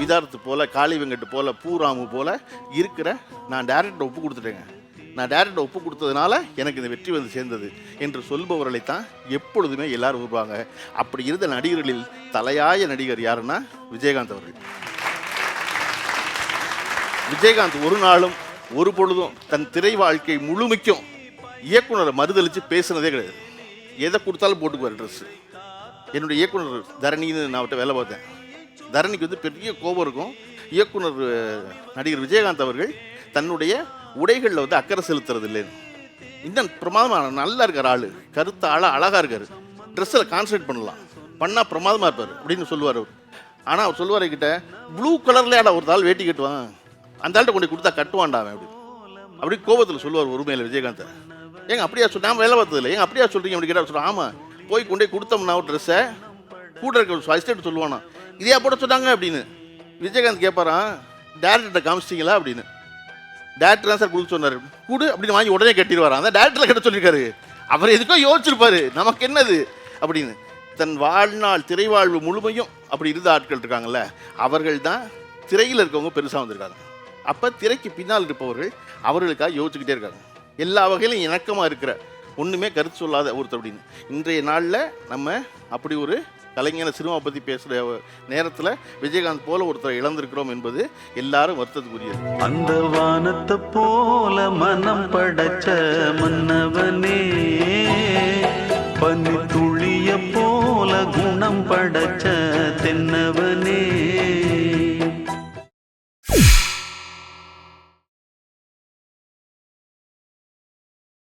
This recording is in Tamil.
விதார்த்து போல் காளி வெங்கட்டு போல் பூராமு போல் இருக்கிற நான் டேரக்டர் ஒப்பு கொடுத்துட்டேங்க. நான் டேரக்டர் ஒப்பு கொடுத்ததுனால எனக்கு இந்த வெற்றி வந்து சேர்ந்தது என்று சொல்பவர்களை தான் எப்பொழுதுமே எல்லாரும் விரும்புவாங்க அப்படி இருந்த நடிகர்களில் தலையாய நடிகர் யாருன்னா விஜயகாந்த் அவர்கள். விஜயகாந்த் ஒரு நாளும் ஒரு பொழுதும் தன் திரை வாழ்க்கை முழுமைக்கும் இயக்குனரை மறுதளித்து பேசுனதே கிடையாது. எதை கொடுத்தாலும் போட்டுக்குவார் ட்ரெஸ்ஸு என்னுடைய இயக்குனர் தரணின்னு நான் அவர்கிட்ட வேலை பார்த்தேன். தரணிக்கு வந்து பெரிய கோபம் இருக்கும். இயக்குனர் நடிகர் விஜயகாந்த் அவர்கள் தன்னுடைய உடைகளில் வந்து அக்கறை செலுத்துறது இல்லைன்னு இன்னும் பிரமாதமான நல்லா இருக்கார் ஆள் கருத்த ஆளாக அழகாக இருக்கார். ட்ரெஸ்ஸில் கான்சன்ட்ரேட் பண்ணலாம். பண்ணால் பிரமாதமாக இருப்பார் அப்படின்னு சொல்லுவார் அவர். ஆனால் அவர் சொல்லுவார் கிட்ட ப்ளூ கலர்லேயாடா ஒரு தாள் வேட்டி கட்டுவான்? அந்த ஆள்கிட்ட கொண்டு போய் கொடுத்தா கட்டுவான்டா அவன் அப்படி. அப்படி கோபத்தில் சொல்லுவார் உரிமையில் விஜயகாந்த். ஏங்க அப்படியா சொல் நான் வேலை பார்த்ததில்ல ஏங்க அப்படியா சொல்கிறீங்க அப்படி கேட்டால் சொல்கிறேன் ஆமாம் போய் கொண்டு போய் கொடுத்தோம்னா ஒரு ட்ரெஸ்ஸை கூட இருக்க அசிஸ்டன்ட் சொல்லுவானா இதே போட சொன்னாங்க அப்படின்னு. விஜயகாந்த் கேட்பாரான் டேரக்டர்கிட்ட காமிச்சிட்டிங்களா? அப்படின்னு. டேரக்டர் தான் சார் கொடுக்க சொன்னார். கூடு அப்படின்னு வாங்கி உடனே கட்டிடுவாராம் அந்த டேரக்டரில் கட்ட சொல்லியிருக்காரு அவர் எதுக்கோ யோசிச்சிருப்பாரு. நமக்கு என்னது? அப்படின்னு. தன் வாழ்நாள் திரைவாழ்வு முழுமையும் அப்படி இருந்த ஆட்கள் இருக்காங்கல்ல அவர்கள் தான் திரையில் இருக்கவங்க பெருசாக வந்திருக்காங்க. அப்போ திரைக்கு பின்னால் இருப்பவர்கள் அவர்களுக்காக யோசிச்சுக்கிட்டே இருக்காங்க. எல்லா வகையிலும் இணக்கமாக இருக்கிற ஒன்றுமே கருத்து சொல்லாத ஒருத்தர் அப்படின்னு. இன்றைய நாளில் நம்ம அப்படி ஒரு கலைஞர் சினிமா பற்றி பேசுகிற நேரத்தில் விஜயகாந்த் போல ஒருத்தரை இழந்திருக்கிறோம் என்பது எல்லாரும் வருத்தத்துக்குரியது. அந்த வானத்தை போல மனம் படைச்ச மன்னவனே பனி துளிய போல குணம் படைச்ச தென்னவன்